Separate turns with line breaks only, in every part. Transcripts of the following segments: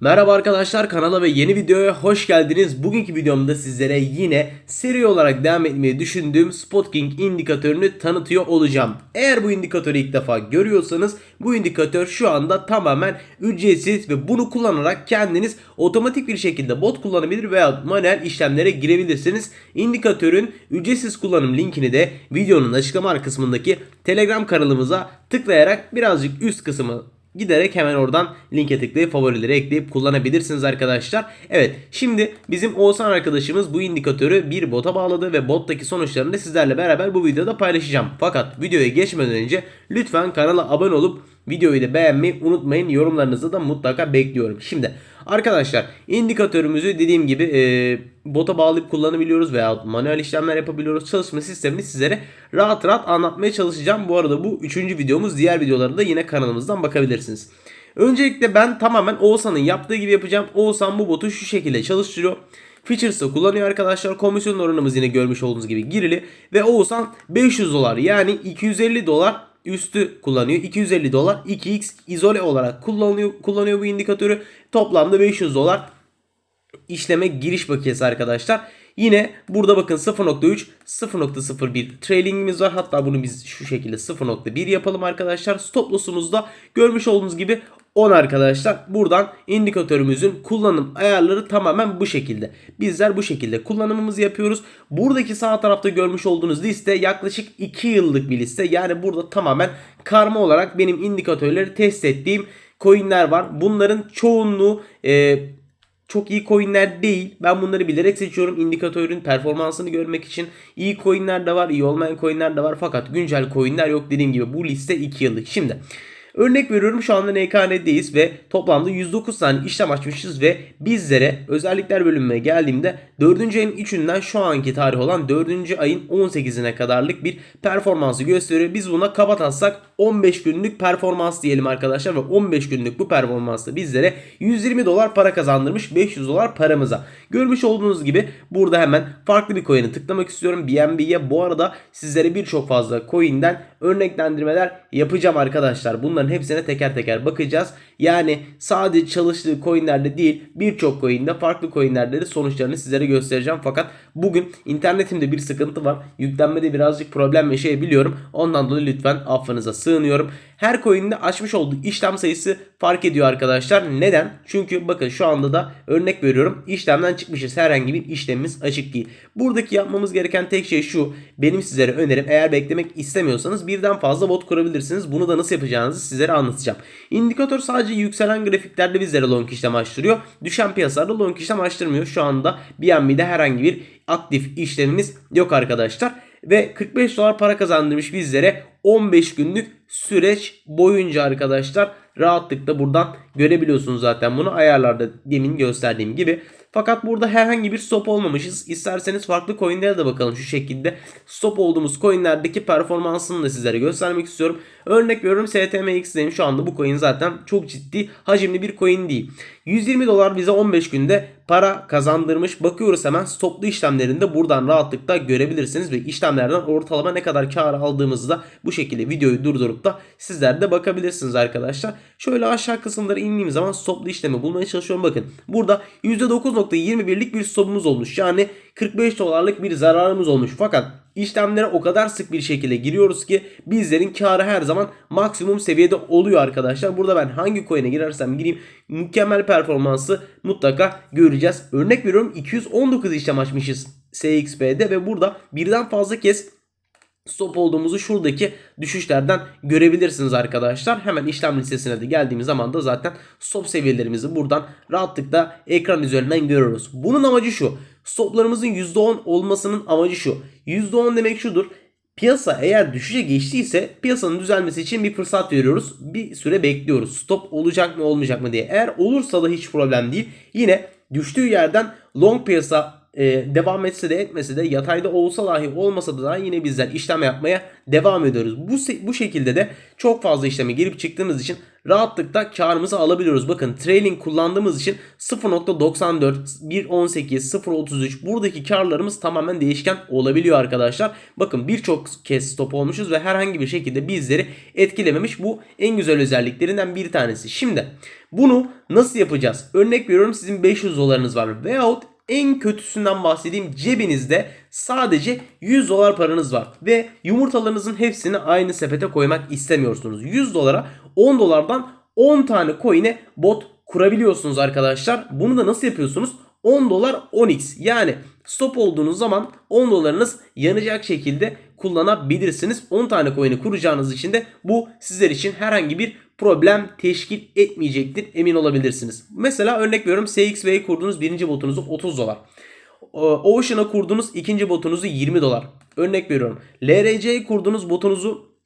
Merhaba arkadaşlar kanala ve yeni videoya hoş geldiniz. Bugünkü videomda sizlere yine seri olarak devam etmeyi düşündüğüm Spot King indikatörünü tanıtıyor olacağım. Eğer bu indikatörü ilk defa görüyorsanız bu indikatör şu anda tamamen ücretsiz ve bunu kullanarak kendiniz otomatik bir şekilde bot kullanabilir veya manuel işlemlere girebilirsiniz. İndikatörün ücretsiz kullanım linkini de videonun açıklama kısmındaki Telegram kanalımıza tıklayarak birazcık üst kısmı Giderek hemen oradan linke tıklayıp favorilere ekleyip kullanabilirsiniz arkadaşlar. Evet şimdi bizim Oğuzhan arkadaşımız bu indikatörü bir bota bağladı ve bottaki sonuçlarını da sizlerle beraber bu videoda paylaşacağım. Fakat videoya geçmeden önce lütfen kanala abone olup videoyu da beğenmeyi unutmayın. Yorumlarınızı da mutlaka bekliyorum. Şimdi arkadaşlar indikatörümüzü dediğim gibi e, bota bağlayıp kullanabiliyoruz veya manuel işlemler yapabiliyoruz. Çalışma sistemini sizlere rahat rahat anlatmaya çalışacağım. Bu arada bu üçüncü videomuz. Diğer videoları da yine kanalımızdan bakabilirsiniz. Öncelikle ben tamamen Oğuzhan'ın yaptığı gibi yapacağım. Oğuzhan bu botu şu şekilde çalıştırıyor. Features'ı kullanıyor arkadaşlar. Komisyon oranımız yine görmüş olduğunuz gibi girili. Ve Oğuzhan 500 dolar yani 250 dolar üstü kullanıyor. 250 dolar 2x izole olarak kullanıyor, kullanıyor bu indikatörü. Toplamda 500 dolar işleme giriş bakiyesi arkadaşlar. Yine burada bakın 0.3 0.01 trailingimiz var. Hatta bunu biz şu şekilde 0.1 yapalım arkadaşlar. Stop loss'umuzda görmüş olduğunuz gibi 10 arkadaşlar. Buradan indikatörümüzün kullanım ayarları tamamen bu şekilde. Bizler bu şekilde kullanımımızı yapıyoruz. Buradaki sağ tarafta görmüş olduğunuz liste yaklaşık 2 yıllık bir liste. Yani burada tamamen karma olarak benim indikatörleri test ettiğim coinler var. Bunların çoğunluğu e, çok iyi coinler değil. Ben bunları bilerek seçiyorum. İndikatörün performansını görmek için. iyi coinler de var, iyi olmayan coinler de var. Fakat güncel coinler yok. Dediğim gibi bu liste 2 yıllık. Şimdi Örnek veriyorum şu anda NKN'deyiz ve toplamda 109 tane işlem açmışız ve bizlere özellikler bölümüne geldiğimde 4. ayın 3'ünden şu anki tarih olan 4. ayın 18'ine kadarlık bir performansı gösteriyor. Biz buna kapatatsak 15 günlük performans diyelim arkadaşlar ve 15 günlük bu performansla bizlere 120 dolar para kazandırmış 500 dolar paramıza. Görmüş olduğunuz gibi burada hemen farklı bir coin'e tıklamak istiyorum. BNB'ye bu arada sizlere birçok fazla coin'den örneklendirmeler yapacağım arkadaşlar. Bunların hepsine teker teker bakacağız. Yani sadece çalıştığı coinlerde değil birçok coin'de farklı coinlerde de sonuçlarını sizlere göstereceğim. Fakat bugün internetimde bir sıkıntı var. Yüklenmede birazcık problem yaşayabiliyorum. Ondan dolayı lütfen affınıza sığınıyorum. Her coin'de açmış olduğu işlem sayısı fark ediyor arkadaşlar. Neden? Çünkü bakın şu anda da örnek veriyorum. işlemden çıkmışız. Herhangi bir işlemimiz açık değil. Buradaki yapmamız gereken tek şey şu. Benim sizlere önerim eğer beklemek istemiyorsanız birden fazla bot kurabilirsiniz. Bunu da nasıl yapacağınızı sizlere anlatacağım. İndikatör sadece yükselen grafiklerde bizlere long işlem açtırıyor. Düşen piyasalarda long işlem açtırmıyor. Şu anda BNB'de herhangi bir aktif işlemimiz yok arkadaşlar. Ve 45 dolar para kazandırmış bizlere 15 günlük süreç boyunca arkadaşlar rahatlıkla buradan görebiliyorsunuz zaten bunu ayarlarda demin gösterdiğim gibi. Fakat burada herhangi bir stop olmamışız. İsterseniz farklı coinlere de bakalım şu şekilde. Stop olduğumuz coinlerdeki performansını da sizlere göstermek istiyorum. Örnek veriyorum STMX'deyim şu anda bu coin zaten çok ciddi hacimli bir coin değil. 120 dolar bize 15 günde para kazandırmış. Bakıyoruz hemen stoplu işlemlerinde buradan rahatlıkla görebilirsiniz ve işlemlerden ortalama ne kadar kar aldığımızı da bu şekilde videoyu durdurup da sizler de bakabilirsiniz arkadaşlar. Şöyle aşağı kısımlara indiğim zaman stoplu işlemi bulmaya çalışıyorum. Bakın burada %9.21'lik bir stopumuz olmuş. Yani 45 dolarlık bir zararımız olmuş. Fakat işlemlere o kadar sık bir şekilde giriyoruz ki bizlerin karı her zaman maksimum seviyede oluyor arkadaşlar. Burada ben hangi coin'e girersem gireyim mükemmel performansı mutlaka göreceğiz. Örnek veriyorum 219 işlem açmışız SXP'de ve burada birden fazla kez stop olduğumuzu şuradaki düşüşlerden görebilirsiniz arkadaşlar. Hemen işlem listesine de geldiğimiz zaman da zaten stop seviyelerimizi buradan rahatlıkla ekran üzerinden görüyoruz. Bunun amacı şu. Stoplarımızın %10 olmasının amacı şu. %10 demek şudur. Piyasa eğer düşüşe geçtiyse piyasanın düzelmesi için bir fırsat veriyoruz. Bir süre bekliyoruz. Stop olacak mı olmayacak mı diye. Eğer olursa da hiç problem değil. Yine düştüğü yerden long piyasa e, devam etse de etmese de yatayda olsa dahi olmasa da yine bizler işlem yapmaya devam ediyoruz. Bu bu şekilde de çok fazla işleme girip çıktığımız için rahatlıkla karımızı alabiliyoruz. Bakın trailing kullandığımız için 0.94, 1.18, 0.33 buradaki karlarımız tamamen değişken olabiliyor arkadaşlar. Bakın birçok kez stop olmuşuz ve herhangi bir şekilde bizleri etkilememiş. Bu en güzel özelliklerinden bir tanesi. Şimdi bunu nasıl yapacağız? Örnek veriyorum sizin 500 dolarınız var veyahut en kötüsünden bahsedeyim cebinizde sadece 100 dolar paranız var ve yumurtalarınızın hepsini aynı sepete koymak istemiyorsunuz. 100 dolara 10 dolardan 10 tane coin'e bot kurabiliyorsunuz arkadaşlar. Bunu da nasıl yapıyorsunuz? 10 dolar 10x yani stop olduğunuz zaman 10 dolarınız yanacak şekilde kullanabilirsiniz. 10 tane coin'i kuracağınız için de bu sizler için herhangi bir problem teşkil etmeyecektir emin olabilirsiniz. Mesela örnek veriyorum CXV'yi kurduğunuz birinci botunuzu 30 dolar. Ocean'a kurduğunuz ikinci botunuzu 20 dolar. Örnek veriyorum. LRC'yi kurduğunuz botunuzu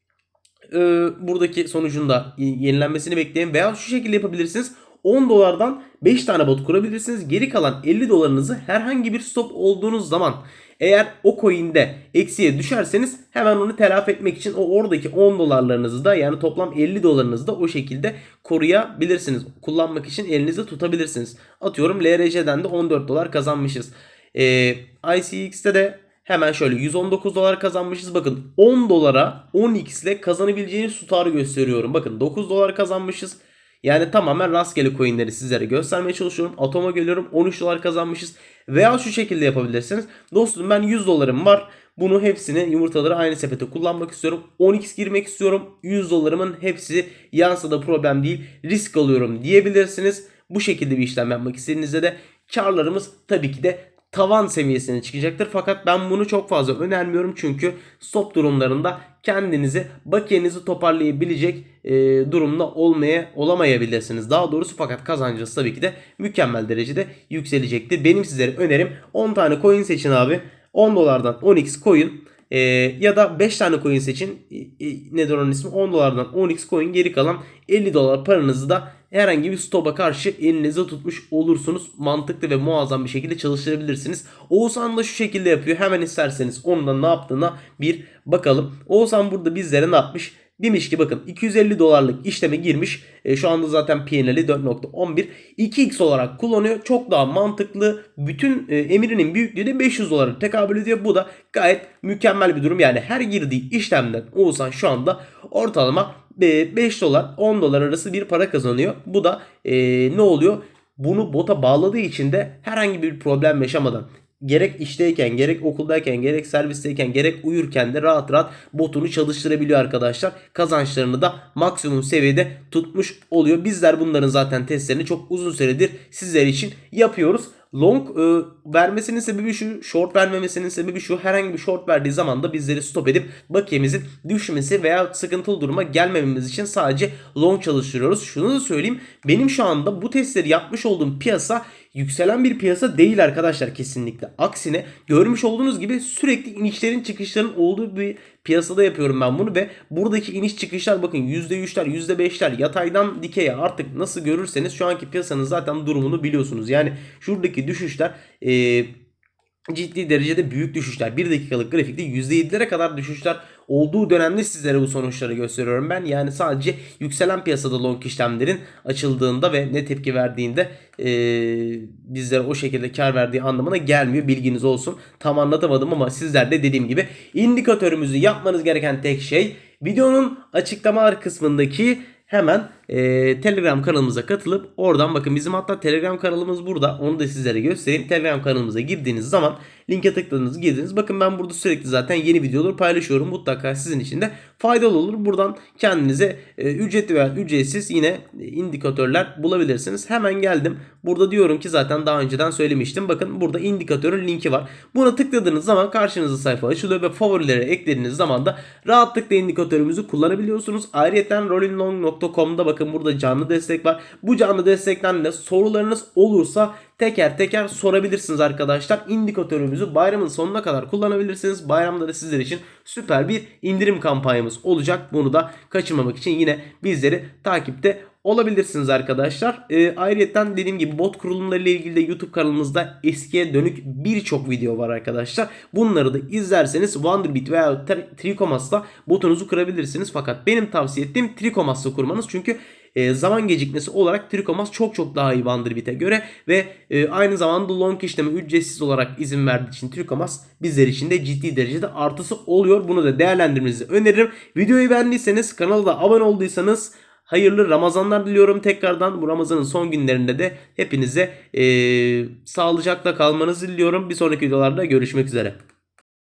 e, buradaki sonucunda yenilenmesini bekleyin veya şu şekilde yapabilirsiniz. 10 dolardan 5 tane bot kurabilirsiniz. Geri kalan 50 dolarınızı herhangi bir stop olduğunuz zaman eğer o coin'de eksiye düşerseniz hemen onu telafi etmek için o oradaki 10 dolarlarınızı da yani toplam 50 dolarınızı da o şekilde koruyabilirsiniz. Kullanmak için elinizde tutabilirsiniz. Atıyorum LRC'den de 14 dolar kazanmışız. Ee, ICX'te de Hemen şöyle 119 dolar kazanmışız. Bakın 10 dolara 10x ile kazanabileceğiniz tutarı gösteriyorum. Bakın 9 dolar kazanmışız. Yani tamamen rastgele coinleri sizlere göstermeye çalışıyorum. Atoma geliyorum 13 dolar kazanmışız. Veya şu şekilde yapabilirsiniz. Dostum ben 100 dolarım var. Bunu hepsini yumurtaları aynı sepete kullanmak istiyorum. 10x girmek istiyorum. 100 dolarımın hepsi yansa da problem değil. Risk alıyorum diyebilirsiniz. Bu şekilde bir işlem yapmak istediğinizde de karlarımız tabii ki de tavan seviyesine çıkacaktır. Fakat ben bunu çok fazla önermiyorum çünkü stop durumlarında kendinizi bakiyenizi toparlayabilecek e, durumda olmaya olamayabilirsiniz. Daha doğrusu fakat kazancınız tabii ki de mükemmel derecede yükselecektir. Benim sizlere önerim 10 tane coin seçin abi. 10 dolardan 10x coin e, ya da 5 tane coin seçin. E, e, nedir onun ismi? 10 dolardan 10x coin geri kalan 50 dolar paranızı da herhangi bir stopa karşı elinizde tutmuş olursunuz. Mantıklı ve muazzam bir şekilde çalıştırabilirsiniz. Oğuzhan da şu şekilde yapıyor. Hemen isterseniz onun da ne yaptığına bir bakalım. Oğuzhan burada bizlere ne yapmış? Demiş ki bakın 250 dolarlık işleme girmiş. E, şu anda zaten PNL'i 4.11. 2x olarak kullanıyor. Çok daha mantıklı. Bütün e, emirinin büyüklüğü de 500 dolara tekabül ediyor. Bu da gayet mükemmel bir durum. Yani her girdiği işlemden Oğuzhan şu anda ortalama 5 dolar 10 dolar arası bir para kazanıyor. Bu da e, ne oluyor? Bunu bota bağladığı için de herhangi bir problem yaşamadan gerek işteyken, gerek okuldayken, gerek servisteyken, gerek uyurken de rahat rahat botunu çalıştırabiliyor arkadaşlar. Kazançlarını da maksimum seviyede tutmuş oluyor. Bizler bunların zaten testlerini çok uzun süredir sizler için yapıyoruz. Long e, vermesinin sebebi şu, short vermemesinin sebebi şu. Herhangi bir short verdiği zaman da bizleri stop edip bakiyemizin düşmesi veya sıkıntılı duruma gelmememiz için sadece long çalıştırıyoruz. Şunu da söyleyeyim. Benim şu anda bu testleri yapmış olduğum piyasa yükselen bir piyasa değil arkadaşlar kesinlikle. Aksine görmüş olduğunuz gibi sürekli inişlerin çıkışların olduğu bir piyasada yapıyorum ben bunu ve buradaki iniş çıkışlar bakın %3'ler %5'ler yataydan dikeye artık nasıl görürseniz şu anki piyasanın zaten durumunu biliyorsunuz. Yani şuradaki düşüşler eee ciddi derecede büyük düşüşler. 1 dakikalık grafikte %7'lere kadar düşüşler olduğu dönemde sizlere bu sonuçları gösteriyorum ben. Yani sadece yükselen piyasada long işlemlerin açıldığında ve ne tepki verdiğinde e, bizlere o şekilde kar verdiği anlamına gelmiyor. Bilginiz olsun. Tam anlatamadım ama sizler de dediğim gibi indikatörümüzü yapmanız gereken tek şey videonun açıklamalar kısmındaki hemen e, Telegram kanalımıza katılıp oradan bakın bizim hatta Telegram kanalımız burada. Onu da sizlere göstereyim. Telegram kanalımıza girdiğiniz zaman linke tıkladınız girdiniz. Bakın ben burada sürekli zaten yeni videoları paylaşıyorum. Mutlaka sizin için de faydalı olur. Buradan kendinize e, ücretli veya ücretsiz yine indikatörler bulabilirsiniz. Hemen geldim. Burada diyorum ki zaten daha önceden söylemiştim. Bakın burada indikatörün linki var. Buna tıkladığınız zaman karşınıza sayfa açılıyor ve favorilere eklediğiniz zaman da rahatlıkla indikatörümüzü kullanabiliyorsunuz. Ayrıca rollinglong.com'da bakın Bakın burada canlı destek var. Bu canlı destekten de sorularınız olursa teker teker sorabilirsiniz arkadaşlar. İndikatörümüzü bayramın sonuna kadar kullanabilirsiniz. Bayramda da sizler için süper bir indirim kampanyamız olacak. Bunu da kaçırmamak için yine bizleri takipte olabilirsiniz arkadaşlar. E, ayrıca dediğim gibi bot kurulumları ile ilgili de YouTube kanalımızda eskiye dönük birçok video var arkadaşlar. Bunları da izlerseniz Wonderbit veya Tri- Tricomas'ta botunuzu kurabilirsiniz. Fakat benim tavsiye ettiğim Tricomas'ta kurmanız. Çünkü e, zaman gecikmesi olarak Tricomas çok çok daha iyi Wonderbit'e göre ve e, aynı zamanda long işleme ücretsiz olarak izin verdiği için Tricomas bizler için de ciddi derecede artısı oluyor. Bunu da değerlendirmenizi öneririm. Videoyu beğendiyseniz kanala da abone olduysanız hayırlı Ramazanlar diliyorum tekrardan. Bu Ramazan'ın son günlerinde de hepinize e, sağlıcakla kalmanızı diliyorum. Bir sonraki videolarda görüşmek üzere.